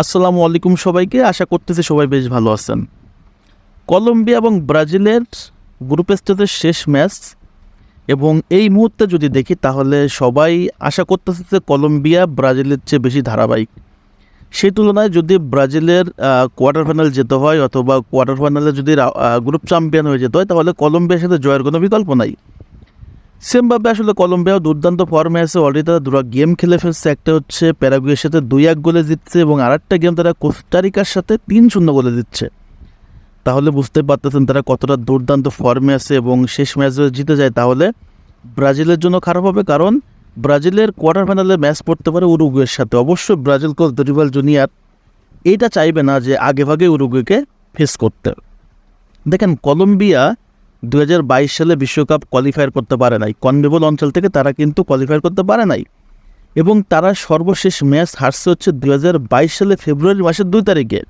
আসসালামু আলাইকুম সবাইকে। আশা করতেছি সবাই বেশ ভালো আছেন। কলম্বিয়া এবং ব্রাজিলের গ্রুপ স্টেজের শেষ ম্যাচ এবং এই মুহূর্তে যদি দেখি তাহলে সবাই আশা করতেছে যে কলম্বিয়া ব্রাজিলের চেয়ে বেশি ধারাবাহিক। সেই তুলনায় যদি ব্রাজিলের কোয়ার্টার ফাইনাল যেতে হয় অথবা কোয়ার্টার ফাইনালে যদি গ্রুপ চ্যাম্পিয়ন হয়ে যেতে হয় তাহলে কলম্বিয়ার সাথে জয়ের কোনো বিকল্প নাই। সেমভাবে আসলে কলম্বিয়াও দুর্দান্ত ফর্মে আছে অলরেডি তারা দুটো গেম খেলে ফেলছে, একটা হচ্ছে প্যারাগুয়ের সাথে দুই এক গোলে জিতছে এবং আরেকটা গেম তারা কোস্টারিকার সাথে তিন শূন্য গোলে জিতছে তাহলে বুঝতে পারতেছেন তারা কতটা দুর্দান্ত ফর্মে আছে এবং শেষ ম্যাচ জিতে যায় তাহলে ব্রাজিলের জন্য খারাপ হবে, কারণ ব্রাজিলের কোয়ার্টার ফাইনালে ম্যাচ পড়তে পারে উরুগুয়ের সাথে। অবশ্যই ব্রাজিল কোচ দরিবাল জুনিয়র এইটা চাইবে না যে আগে ভাগে উরুগুয়েকে ফেস করতে। দেখেন, কলম্বিয়া দুই হাজার বাইশ সালে বিশ্বকাপ কোয়ালিফায়ার করতে পারে নাই। কনবেবল অঞ্চল থেকে তারা কিন্তু কোয়ালিফায়ার করতে পারে নাই। এবং তারা সর্বশেষ ম্যাচ হারছে হচ্ছে দুই হাজার বাইশ সালে ফেব্রুয়ারি মাসের দুই তারিখে।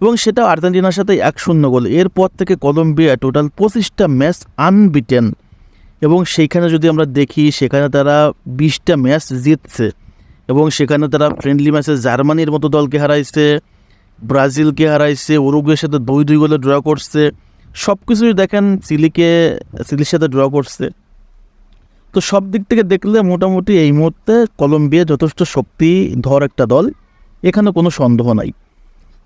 এবং সেটা আর্জেন্টিনার সাথে এক শূন্য গোল। এরপর থেকে কলম্বিয়া টোটাল পঁচিশটা ম্যাচ আনবিটেন এবং সেইখানে যদি আমরা দেখি, সেখানে তারা বিশটা ম্যাচ জিতছে। এবং সেখানে তারা ফ্রেন্ডলি ম্যাচে জার্মানির মতো দলকে হারাইছে, ব্রাজিলকে হারাইছে, উরুগুয়ের সাথে দুই দুই গোলে ড্র করছে। সব কিছুই দেখেন চিলিকে চিলির সাথে ড্র করছে। তো সব দিক থেকে দেখলে মোটামুটি এই মুহূর্তে কলম্বিয়া যথেষ্ট শক্তি ধর একটা দল, এখানে কোনো সন্দেহ নাই।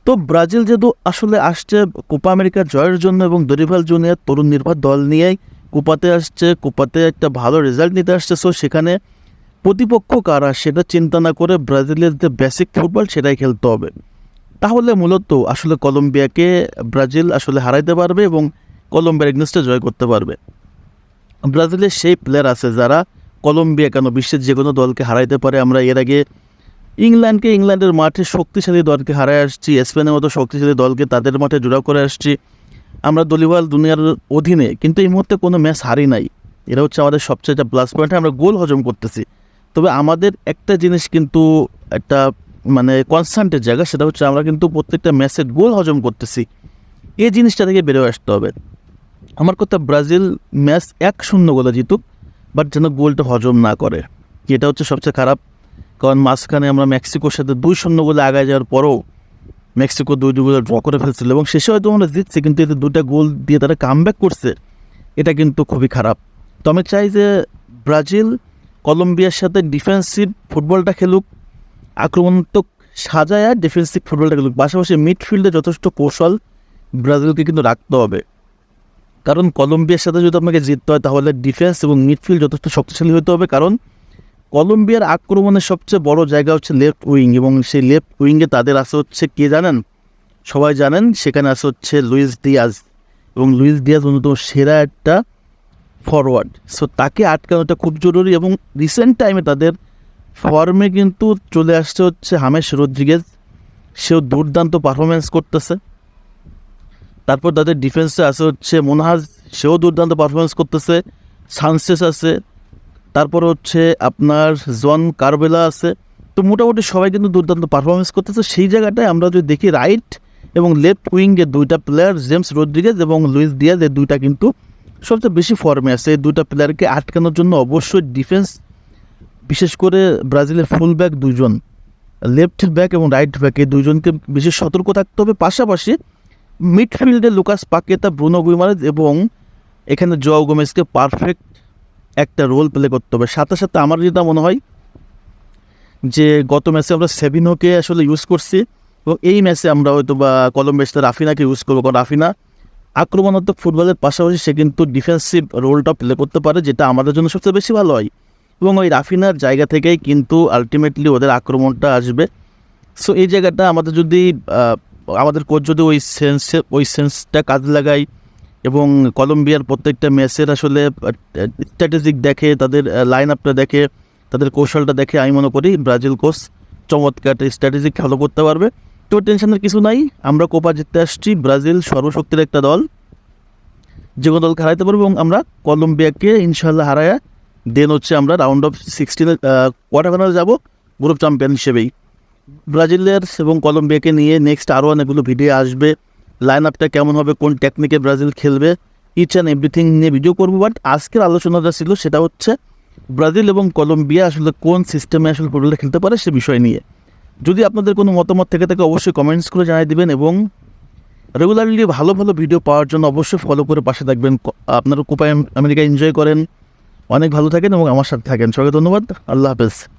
তো ব্রাজিল যেহেতু আসলে আসছে কোপা আমেরিকার জয়ের জন্য এবং দরিভাল জুনিয়র তরুণ নির্ভর দল নিয়েই কোপাতে আসছে, কোপাতে একটা ভালো রেজাল্ট নিতে আসছে। সো সেখানে প্রতিপক্ষ কারা সেটা চিন্তা না করে ব্রাজিলের যে বেসিক ফুটবল সেটাই খেলতে হবে। তাহলে মূলত আসলে কলম্বিয়াকে ব্রাজিল আসলে হারাইতে পারবে এবং কলম্বিয়ার এগনেস্টে জয় করতে পারবে। ব্রাজিলের সেই প্লেয়ার আছে যারা কলম্বিয়া কেন বিশ্বের যে কোনো দলকে হারাইতে পারে। আমরা এর আগে ইংল্যান্ডকে ইংল্যান্ডের মাঠে শক্তিশালী দলকে হারায় আসছি, স্পেনের মতো শক্তিশালী দলকে তাদের মাঠে জোড়া করে আসছি। আমরা দলিবাল দুনিয়ার অধীনে কিন্তু এই মুহূর্তে কোনো ম্যাচ হারি নাই। এটা হচ্ছে আমাদের সবচেয়ে একটা প্লাস পয়েন্ট আমরা গোল হজম করতেছি। তবে আমাদের একটা জিনিস কিন্তু একটা মানে কনস্ট্যান্টের জায়গা, সেটা হচ্ছে আমরা কিন্তু প্রত্যেকটা ম্যাচে গোল হজম করতেছি। এই জিনিসটা থেকে বেরোয় আসতে হবে। আমার কথা ব্রাজিল ম্যাচ এক শূন্য গোলে জিতুক বাট যেন গোলটা হজম না করে। এটা হচ্ছে সবচেয়ে খারাপ? কারণ মাঝখানে আমরা মেক্সিকোর সাথে দুই শূন্য গোলে আগায় যাওয়ার পরও মেক্সিকো দুই দুই গোলে ড্র করে ফেলছিল এবং শেষে হয়তো আমরা জিতছি, কিন্তু এতে দুটা গোল দিয়ে তারা কাম করছে। এটা কিন্তু খুবই খারাপ। তো আমি চাই যে ব্রাজিল, কলম্বিয়ার সাথে ডিফেন্সিভ ফুটবলটা খেলুক আক্রমণাত্মক সাজায় আর ডিফেন্সিভ ফুটবলটা খেলুক। পাশাপাশি মিডফিল্ডে যথেষ্ট কৌশল ব্রাজিলকে কিন্তু রাখতে হবে। কারণ কলম্বিয়ার সাথে যদি আপনাকে জিততে হয়, তাহলে ডিফেন্স এবং মিডফিল্ড যথেষ্ট শক্তিশালী হতে হবে। কারণ কলম্বিয়ার আক্রমণের সবচেয়ে বড় জায়গা হচ্ছে লেফট উইং এবং সেই লেফট উইংয়ে তাদের আছে হচ্ছে কে জানেন? সবাই জানেন, সেখানে আছে হচ্ছে লুইস দিয়াজ এবং লুইস দিয়াজ অন্যতম সেরা একটা ফরওয়ার্ড সো তাকে আটকানোটা খুব জরুরি এবং রিসেন্ট টাইমে তাদের ফর্মে কিন্তু চলে আসছে হচ্ছে হামেশ রদ্রিগেজ। সেও দুর্দান্ত পারফরমেন্স করতেছে। তারপর তাদের ডিফেন্সে আছে হচ্ছে মোনাহাজ, সেও দুর্দান্ত পারফরমেন্স করতেছে। সানসেস আছে। তারপর হচ্ছে আপনার জন কারবেলা আছে। তো মোটামুটি সবাই কিন্তু দুর্দান্ত পারফরমেন্স করতেছে। সেই জায়গাটায় আমরা যদি দেখি রাইট এবং লেফট উইংয়ের দুইটা প্লেয়ার জেমস রদ্রিগেজ এবং লুইস দিয়াজ এই দুইটা কিন্তু সবচেয়ে বেশি ফর্মে আছে। এই দুইটা প্লেয়ারকে আটকানোর জন্য অবশ্যই ডিফেন্স বিশেষ করে ব্রাজিলের ফুল ব্যাক দুজন লেফট ব্যাক এবং রাইট ব্যাক এই দুজনকে বিশেষ সতর্ক থাকতে হবে। পাশাপাশি মিডফিল্ডে লুকাস পাকেতা ব্রুনো গুইমারেজ এবং এখানে জো গোমেজকে পারফেক্ট একটা রোল প্লে করতে হবে। সাথে সাথে আমার যেটা মনে হয় যে গত ম্যাচে আমরা সেভিনোকে আসলে ইউজ করছি এবং এই ম্যাচে আমরা হয়তো বা কলম্বিয়াসতে রাফিনাকে ইউজ করব। কারণ রাফিনা আক্রমণাত্মক ফুটবলের পাশাপাশি সে কিন্তু ডিফেন্সিভ রোলটা প্লে করতে পারে, যেটা আমাদের জন্য সবচেয়ে বেশি ভালো হয়। এবং ওই রাফিনার জায়গা থেকেই কিন্তু আলটিমেটলি ওদের আক্রমণটা আসবে। সো এই জায়গাটা আমাদের যদি আমাদের কোচ যদি ওই সেন্সে ওই সেন্সটা কাজে লাগাই এবং কলম্বিয়ার প্রত্যেকটা ম্যাচের আসলে স্ট্র্যাটেজিক দেখে, তাদের লাইন আপটা দেখে, তাদের কৌশলটা দেখে, আমি মনে করি ব্রাজিল কোচ চমৎকার স্ট্র্যাটেজি খেলো করতে পারবে। তো টেনশনের কিছু নাই, আমরা কোপা জিততে আসছি, ব্রাজিল সর্বশক্তির একটা দল। যে কোনো দলকে হারাইতে পারব এবং আমরা কলম্বিয়াকে ইনশাল্লাহ হারায়া দেন হচ্ছে আমরা রাউন্ড অফ সিক্সটিনে কোয়ার্টার ফাইনালে যাব গ্রুপ চ্যাম্পিয়ন হিসেবেই। ব্রাজিলের এবং কলম্বিয়াকে নিয়ে নেক্সট আরও অনেকগুলো ভিডিও আসবে। লাইন আপটা কেমন হবে, কোন টেকনিকে ব্রাজিল খেলবে ইচ অ্যান্ড এভরিথিং নিয়ে ভিডিও করব বাট আজকের আলোচনাটা ছিল সেটা হচ্ছে ব্রাজিল এবং কলম্বিয়া আসলে কোন সিস্টেমে আসলে ফুটবলটা খেলতে পারে সে বিষয় নিয়ে। যদি আপনাদের কোনো মতামত থেকে থাকে, অবশ্যই কমেন্টস করে জানিয়ে দেবেন এবং রেগুলারলি ভালো ভালো ভিডিও পাওয়ার জন্য অবশ্যই ফলো করে পাশে থাকবেন। আপনারা কোপায় আমেরিকা এনজয় করেন। অনেক ভালো থাকেন এবং আমার সাথে থাকেন। সবাইকে ধন্যবাদ। আল্লাহ হাফেজ।